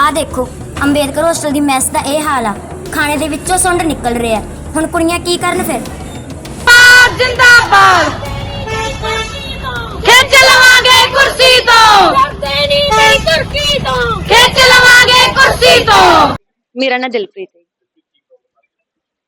ਆਹ ਦੇਖੋ ਅੰਬੇਦਕਰ ਹੋਸਟਲ ਦੀ ਮੈਸ ਦਾ ਇਹ ਹਾਲ ਆ। ਖਾਣੇ ਦੇ ਵਿੱਚੋਂ ਸੁੰਡ ਨਿਕਲ ਰਿਹਾ ਹੁਣ ਕੁੜੀਆਂ ਕੀ ਕਰਨ ਫਿਰ? ਪਾਕ ਜਿੰਦਾਬਾਦ! ਖਿੱਚ ਲਵਾਂਗੇ ਕੁਰਸੀ ਤੋਂ! ਨਹੀਂ ਤੋਂ। ਖਿੱਚ ਲਵਾਂਗੇ ਕੁਰਸੀ ਤੋਂ! ਮੇਰਾ ਨਾਂ ਦਿਲਪ੍ਰੀਤ ਹੈ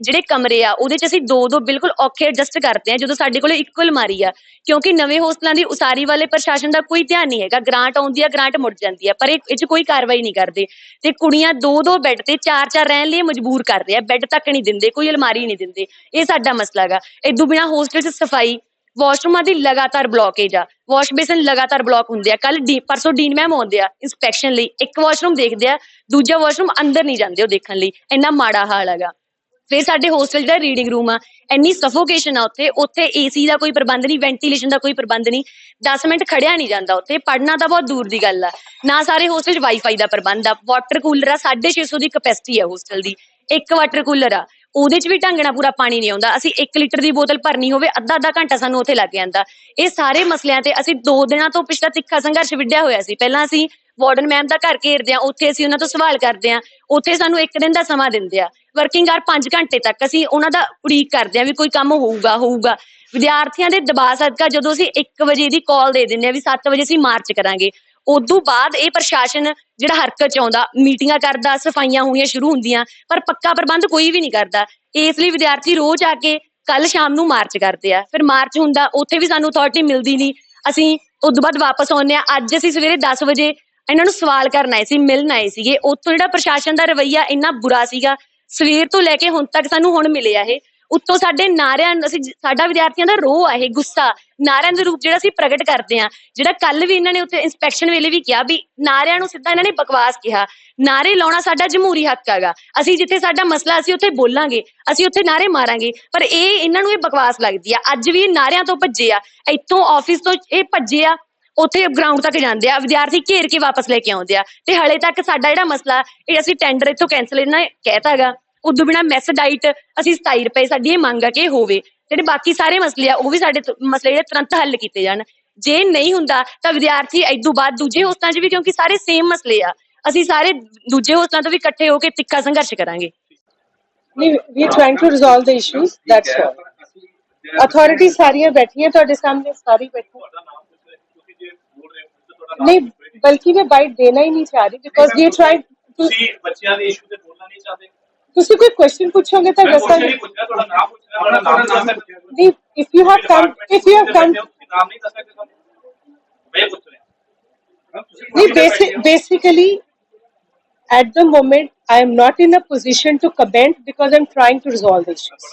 ਜਿਹੜੇ ਕਮਰੇ ਆ, ਉਹਦੇ ਚ ਅਸੀਂ ਦੋ ਦੋ ਬਿਲਕੁਲ ਔਖੇ ਐਡਜਸਟ ਕਰਦੇ ਆ ਜਦੋਂ ਸਾਡੇ ਕੋਲ ਇੱਕੋ ਅਲਮਾਰੀ ਆ। ਕਿਉਂਕਿ ਨਵੇਂ ਹੋਸਟਲਾਂ ਦੀ ਉਸਾਰੀ ਵਾਲੇ ਪ੍ਰਸ਼ਾਸਨ ਦਾ ਕੋਈ ਧਿਆਨ ਨਹੀਂ ਹੈਗਾ। ਗ੍ਰਾਂਟ ਆਉਂਦੀ ਆ, ਗ੍ਰਾਂਟ ਮੁੜ ਜਾਂਦੀ ਆ, ਪਰ ਇਹ ਚ ਕੋਈ ਕਾਰਵਾਈ ਨਹੀਂ ਕਰਦੇ। ਤੇ ਕੁੜੀਆਂ ਦੋ ਦੋ ਬੈੱਡ ਤੇ ਚਾਰ ਚਾਰ ਰਹਿਣ ਲਈ ਮਜਬੂਰ ਕਰਦੇ ਆ। ਬੈੱਡ ਤੱਕ ਨਹੀਂ ਦਿੰਦੇ, ਕੋਈ ਅਲਮਾਰੀ ਨਹੀਂ ਦਿੰਦੇ। ਇਹ ਸਾਡਾ ਮਸਲਾ ਹੈਗਾ। ਇਦੋਂ ਬਿਨਾ ਹੋਸਟਲ 'ਚ ਸਫ਼ਾਈ ਵਾਸ਼ਰੂਮਾਂ ਦੀ ਲਗਾਤਾਰ ਬਲੌਕੇਜ ਆ। ਵਾਸ਼ ਬੇਸਨ ਲਗਾਤਾਰ ਬਲੌਕ ਹੁੰਦੇ ਆ। ਕੱਲ ਡੀ, ਪਰਸੋਂ ਡੀਨ ਮੈਮ ਆਉਂਦੇ ਆ ਇਨਸਪੈਕਸ਼ਨ ਲਈ। ਇੱਕ ਵਾਸ਼ਰੂਮ ਦੇਖਦੇ ਆ, ਦੂਜਾ ਵਾਸ਼ਰੂਮ ਅੰਦਰ ਨਹੀਂ ਜਾਂਦੇ ਉਹ ਦੇਖਣ ਲਈ। ਇੰਨਾ ਮਾੜਾ ਹਾਲ ਹੈਗਾ। ਫਿਰ ਸਾਡੇ ਹੋਸਟਲ ਜਿਹੜਾ ਰੀਡਿੰਗ ਰੂਮ ਆ। ਇੰਨੀ ਸਫੋਕੇਸ਼ਨ ਆ ਉੱਥੇ। ਉੱਥੇ ਏਸੀ ਦਾ ਕੋਈ ਪ੍ਰਬੰਧ ਨਹੀਂ ਵੈਂਟੀਲੇਸ਼ਨ ਦਾ ਕੋਈ ਪ੍ਰਬੰਧ ਨਹੀਂ। 10 ਮਿੰਟ ਖੜਿਆ ਨਹੀਂ ਜਾਂਦਾ ਉੱਥੇ। ਪੜਨਾ ਤਾਂ ਬਹੁਤ ਦੂਰ ਦੀ ਗੱਲ ਆ। ਨਾ ਸਾਰੇ ਹੋਸਟਲ 'ਚ ਵਾਈਫਾਈ ਦਾ ਪ੍ਰਬੰਧ ਆ। ਵਾਟਰ ਕੂਲਰ ਆ 650 ਦੀ ਕਪੈਸਿਟੀ ਆ ਹੋਸਟਲ ਦੀ। ਇੱਕ ਵਾਟਰ ਕੂਲਰ ਆ। ਉਹਦੇ 'ਚ ਵੀ ਢੰਗ ਨਾਲ ਪੂਰਾ ਪਾਣੀ ਨਹੀਂ ਆਉਂਦਾ। ਅਸੀਂ 1 ਲੀਟਰ ਦੀ ਬੋਤਲ ਭਰਨੀ ਹੋਵੇ, ਅੱਧਾ ਅੱਧਾ ਘੰਟਾ ਸਾਨੂੰ ਉੱਥੇ ਲੱਗ ਜਾਂਦਾ। ਇਹ ਸਾਰੇ ਮਸਲਿਆਂ ਤੇ ਅਸੀਂ 2 ਦਿਨਾਂ ਤੋਂ ਪਿਛਲਾ ਤਿੱਖਾ ਸੰਘਰਸ਼ ਵਿੱਢਿਆ ਹੋਇਆ ਸੀ। ਪਹਿਲਾਂ ਅਸੀਂ ਵਾਰਡਨ ਮੈਮ ਦਾ ਘਰ ਘੇਰਦੇ ਆ ਉੱਥੇ ਅਸੀਂ ਉਹਨਾਂ ਤੋਂ ਸਵਾਲ ਕਰਦੇ ਆ ਉੱਥੇ ਸਾਨੂੰ ਇੱਕ ਦਿਨ ਦਾ ਸਮਾਂ ਦਿੰਦੇ ਆ। ਵਰਕਿੰਗ ਆਰ 5 ਘੰਟੇ ਤੱਕ ਅਸੀਂ ਉਹਨਾਂ ਦਾ ਉਡੀਕ ਕਰਦੇ ਆ ਵੀ ਕੋਈ ਕੰਮ ਹੋਊਗਾ ਹੋਊਗਾ। ਵਿਦਿਆਰਥੀਆਂ ਦੇ ਦਬਾਅ ਸਦਕਾ ਜਦੋਂ ਅਸੀਂ 1 ਵਜੇ ਦੀ ਕਾਲ ਦੇ ਦਿੰਦੇ ਆ ਵੀ 7 ਵਜੇ ਅਸੀਂ ਮਾਰਚ ਕਰਾਂਗੇ, ਉਦੋਂ ਬਾਅਦ ਇਹ ਪ੍ਰਸ਼ਾਸਨ ਜਿਹੜਾ ਹਰਕਤ ਚ ਆਉਂਦਾ, ਮੀਟਿੰਗਾਂ ਕਰਦਾ, ਸਫਾਈਆਂ ਹੋਣੀਆਂ ਸ਼ੁਰੂ ਹੁੰਦੀਆਂ, ਪਰ ਪੱਕਾ ਪ੍ਰਬੰਧ ਕੋਈ ਵੀ ਨਹੀਂ ਕਰਦਾ। ਇਸ ਲਈ ਵਿਦਿਆਰਥੀ ਰੋਜ਼ ਆ ਕੇ ਕੱਲ ਸ਼ਾਮ ਨੂੰ ਮਾਰਚ ਕਰਦੇ ਆ। ਫਿਰ ਮਾਰਚ ਹੁੰਦਾ, ਉੱਥੇ ਵੀ ਸਾਨੂੰ ਅਥਾਰਟੀ ਮਿਲਦੀ ਨਹੀਂ। ਅਸੀਂ ਉਦੋਂ ਬਾਅਦ ਵਾਪਸ ਆਉਂਦੇ ਆ ਅੱਜ ਅਸੀਂ ਸਵੇਰੇ 10 ਵਜੇ ਇਹਨਾਂ ਨੂੰ ਸਵਾਲ ਕਰਨ ਆਏ ਸੀ, ਮਿਲਣ ਆਏ ਸੀਗੇ। ਉੱਥੋਂ ਜਿਹੜਾ ਪ੍ਰਸ਼ਾਸਨ ਦਾ ਰਵੱਈਆ ਇੰਨਾ ਬੁਰਾ ਸੀਗਾ, ਸਵੇਰ ਤੋਂ ਲੈ ਕੇ ਹੁਣ ਤੱਕ ਸਾਨੂੰ ਹੁਣ ਮਿਲਿਆ ਇਹ। ਉੱਤੋਂ ਸਾਡੇ ਨਾਰਿਆਂ ਅਸੀਂ ਸਾਡਾ ਵਿਦਿਆਰਥੀਆਂ ਦਾ ਰੋਹ ਆ ਇਹ, ਗੁੱਸਾ। ਨਾਰਿਆਂ ਦੇ ਰੂਪ ਜਿਹੜਾ ਅਸੀਂ ਪ੍ਰਗਟ ਕਰਦੇ ਆ ਜਿਹੜਾ ਕੱਲ ਵੀ ਇਹਨਾਂ ਨੇ ਉੱਥੇ ਇਨਸਪੈਕਸ਼ਨ ਵੇਲੇ ਵੀ ਕਿਹਾ ਵੀ ਨਾਰਿਆਂ ਨੂੰ ਸਿੱਧਾ ਇਹਨਾਂ ਨੇ ਬਕਵਾਸ ਕਿਹਾ। ਨਾਰੇ ਲਾਉਣਾ ਸਾਡਾ ਜਮਹੂਰੀ ਹੱਕ ਹੈਗਾ। ਅਸੀਂ ਜਿੱਥੇ ਸਾਡਾ ਮਸਲਾ, ਅਸੀਂ ਉੱਥੇ ਬੋਲਾਂਗੇ। ਅਸੀਂ ਉੱਥੇ ਨਾਰੇ ਮਾਰਾਂਗੇ। ਪਰ ਇਹ, ਇਹਨਾਂ ਨੂੰ ਇਹ ਬਕਵਾਸ ਲੱਗਦੀ ਆ। ਅੱਜ ਵੀ ਇਹ ਨਾਰਿਆਂ ਤੋਂ ਭੱਜੇ ਆ। ਇੱਥੋਂ ਆਫਿਸ ਤੋਂ ਇਹ ਭੱਜੇ ਆ। ਉੱਥੇ ਗਰਾਊਂਡ ਤੱਕ ਜਾਂਦੇ ਆ, ਵਿਦਿਆਰਥੀ ਘੇਰ ਕੇ ਵਾਪਸ ਲੈ ਕੇ ਆਉਂਦੇ ਆ। ਤੇ ਹਲੇ ਤੱਕ ਸਾਡਾ ਜਿਹੜਾ ਮਸਲਾ, ਇਹ ਅਸੀਂ ਟੈਂਡਰ ਇੱਥੋਂ ਕੈਨਸਲ ਇਹਨਾਂ ਕਹਿਤਾਗਾ ਉਦੋਂ ਬਿਨਾ ਮੈਸ ਅਸੀਂ 27 ਰੁਪਏ ਸਾਡੀ ਇਹ ਮੰਗ ਆ ਕਿ ਹੋਵੇ। ਜਿਹੜੇ ਬਾਕੀ ਸਾਰੇ ਮਸਲੇ ਆ, ਉਹ ਵੀ ਸਾਡੇ ਮਸਲੇ ਜਿਹੜੇ ਤੁਰੰਤ ਹੱਲ ਕੀਤੇ ਜਾਣ। ਜੇ ਨਹੀਂ ਹੁੰਦਾ ਤਾਂ ਵਿਦਿਆਰਥੀ ਇਦੋਂ ਬਾਅਦ ਦੂਜੇ ਹੋਸਟਾਂ 'ਚ ਵੀ, ਕਿਉਂਕਿ ਸਾਰੇ ਸੇਮ ਮਸਲੇ ਆ, ਅਸੀਂ ਸਾਰੇ ਦੂਜੇ ਹੋਸਟਾਂ ਤੋਂ ਵੀ ਇਕੱਠੇ ਹੋ ਕੇ ਤਿੱਖਾ ਸੰਘਰਸ਼ ਕਰਾਂਗੇ। We trying to resolve the issues that's all authority ਸਾਰੀਆਂ ਬੈਠੀਆਂ, ਤੁਹਾਡੇ ਸਾਹਮਣੇ ਸਾਰੀ ਬੈਠੀ। ਨਹੀਂ ਬਲਕਿ ਮੈਂ ਬਾਈਟ ਦੇਣਾ ਹੀ ਨਹੀਂ ਚਾਹ ਰਹੀ ਬਿਕੋਜ਼ ਵੀ ਆਰ ਟ੍ਰਾਈਂਗ ਤੁਸੀਂ ਬੱਚਿਆਂ ਦੇ ਇਸ਼ੂ ਤੇ ਬੋਲਣਾ ਨਹੀਂ ਚਾਹਦੇ ਤੁਸੀਂ ਕੋਈ ਕੁਐਸਚਨ ਪੁੱਛੋਗੇ ਤਾਂ ਮੈਂ ਕੁਛ ਦੱਸਾਂਗੇ ਨਹੀਂ ਪੁੱਛਿਆ ਤੁਹਾਡਾ ਨਾਮ ਪੁੱਛਿਆ ਤੁਹਾਡਾ ਨਾਮ ਦੱਸ ਸਕਦੇ ਹੋ ਨਹੀਂ if you have come if you have come ਤੁਸੀਂ ਨਾਮ ਨਹੀਂ ਦੱਸ ਸਕਦੇ ਤੁਹਾਨੂੰ ਮੈਂ ਪੁੱਛ ਰਿਹਾ ਹਾਂ, ਤੁਸੀਂ ਨਹੀਂ ਪੁੱਛ ਰਹੇ ਹੋ। basically at the moment I am not in a position to comment because I'm trying to resolve the issues.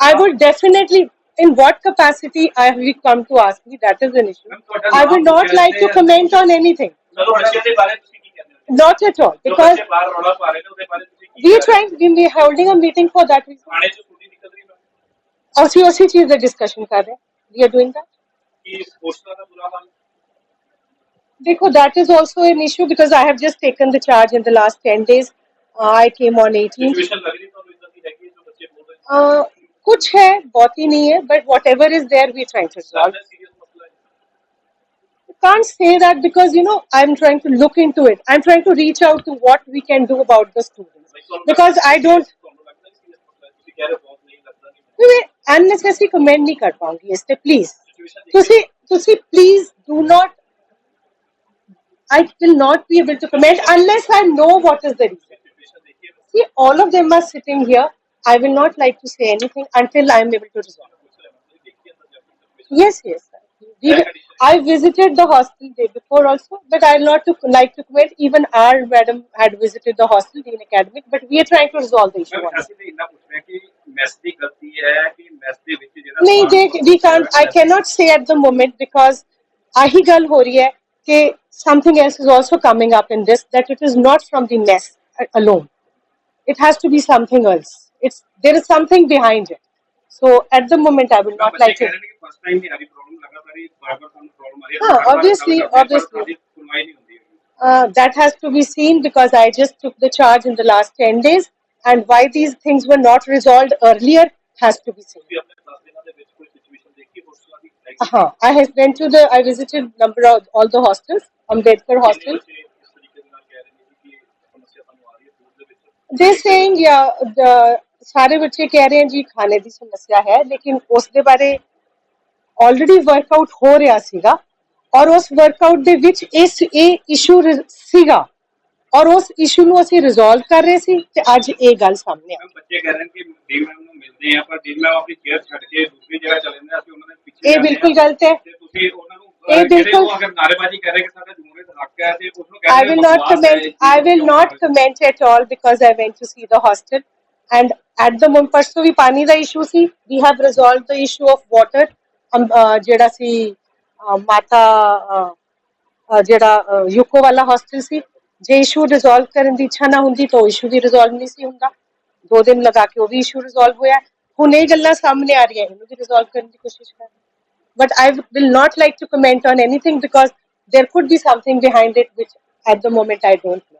I would definitely, in what capacity I have come to ask me? That is an issue. I would not like to comment on anything. Not at all. Because we are trying, we are holding a meeting for that reason. उसी उसी चीज का discussion कर रहे हैं we are doing that देखो that is also an issue because I have just taken the charge in the last 10 days I came on 18 कुछ है बहुत ही नहीं है but whatever is there we are trying to resolve ਜ਼ਿਆਦਾ serious ਮਸਲਾ ਹੈ I can't say that because you know I'm trying to look into it I'm trying to reach out to what we can do about the students because I don't ਤੁਹਾਨੂੰ ਲੱਗਦਾ serious ਮਸਲਾ ਹੈ ਤੁਸੀਂ ਕਹਿ ਰਹੇ ਹੋ ਬਹੁਤ ਨਹੀਂ ਲੱਗਦਾ ਨਹੀਂ मैं unnecessary comment नहीं कर पाऊंगी इस पे please ਸਿਚੁਏਸ਼ਨ ਤੁਸੀਂ ਤੁਸੀਂ please do not I will not be able to comment unless I know what is the reason situation ਦੇਖੀਏ See, all of them are sitting here. I will not like to say anything until I am able to resolve. Yes, yes. sir. We, I visited the hostel day before also, but I not to, like to quit. Even our madam had visited the hostel, Dean Academic, but we are trying to resolve the issue. once. ਨਹੀਂ ਜੇ we can I can't say at the moment because ਆਹੀ ਗੱਲ ਹੋ ਰਹੀ ਹੈ ਕਿ something else is also coming up in this that it is not firm the it's there is something behind it. So at the moment, I will not like it. हाँ ah, obviously obviously uh, that has to be seen because I just took the charge in the last ten days, and why these things were not resolved earlier has to be seen. हाँ uh-huh. I have been to the I visited number of all the hostels Ambedkar hostel. They're saying yeah the ਦੇ ਦੇ ਸਾਰੇ ਬੱਚੇ ਕਹਿ ਰਹੇ ਹਨ ਜੀ ਖਾਣੇ ਦੀ ਸਮੱਸਿਆ ਹੈ ਲੇਕਿਨ ਉਸ ਦੇ ਬਾਰੇ ਆਲਰੇਡੀ ਵਰਕਆਊਟ ਹੋ ਰਿਹਾ ਸੀਗਾ ਔਰ ਉਸ ਵਰਕਆਊਟ ਦੇ ਵਿੱਚ ਇਸ ਇਹ ਇਸ਼ੂ ਸੀਗਾ ਔਰ ਉਸ ਇਸ਼ੂ ਨੂੰ ਅਸੀਂ ਰਿਜ਼ੋਲਵ ਕਰ ਰਹੇ ਸੀ ਤੇ ਅੱਜ ਇਹ ਗੱਲ ਸਾਹਮਣੇ ਆ ਬੱਚੇ ਕਹਿ ਰਹੇ ਨੇ ਕਿ ਡੀ ਮੈਮ ਨੂੰ ਮਿਲਦੇ ਆ ਪਰ ਡੀ ਮੈਮ ਆਪਣੀ ਕੇਅਰ ਛੱਡ ਕੇ ਦੂਸਰੀ ਜਗ੍ਹਾ ਚਲੇ ਜਾਂਦੇ ਆ, ਅਸੀਂ ਉਹਨਾਂ ਦੇ ਪਿੱਛੇ ਇਹ ਬਿਲਕੁਲ। ਗਲਤ ਹੈ ਤੁਸੀਂ ਉਹਨਾਂ ਨੂੰ ਇਹ ਬਿਲਕੁਲ- ਉਹ ਅਗਰ ਨਾਰੇਬਾਜ਼ੀ ਕਰ ਰਹੇ ਕਿ ਸਾਡਾ ਜਮਹੂਰੀਅਤ ਦਾ ਹੱਕ ਹੈ ਤੇ ਉਸ ਨੂੰ ਕਹਿੰਦੇ will not comment. I will not comment at all because I went to see the hostel. And at the moment ਪਰਸੋਂ ਵੀ ਪਾਣੀ ਦਾ ਇਸ਼ੂ ਸੀ we have resolved the issue of water ਜਿਹੜਾ ਸੀ ਮਾਤਾ ਜਿਹੜਾ ਯੂਕੋ ਵਾਲਾ ਹੌਸਟਲ ਸੀ ਜੇ ਇਸ਼ੂ ਰਿਜ਼ੋਲਵ ਕਰਨ ਦੀ ਇੱਛਾ ਨਾ ਹੁੰਦੀ ਤਾਂ ਇਸ਼ੂ ਵੀ ਰਿਜ਼ੋਲਵ ਨਹੀਂ ਸੀ ਹੁੰਦਾ ਦੋ ਦਿਨ ਲਗਾ ਕੇ ਉਹ ਵੀ ਇਸ਼ੂ ਰਿਜ਼ੋਲਵ ਹੋਇਆ ਹੁਣ ਇਹ ਗੱਲਾਂ ਸਾਹਮਣੇ ਆ ਰਹੀਆਂ ਇਹਨੂੰ ਵੀ ਰਿਜ਼ੋਲਵ ਕਰਨ ਦੀ ਕੋਸ਼ਿਸ਼ ਕਰ but I will not like to comment on anything because there could be something behind it which at the moment I don't know.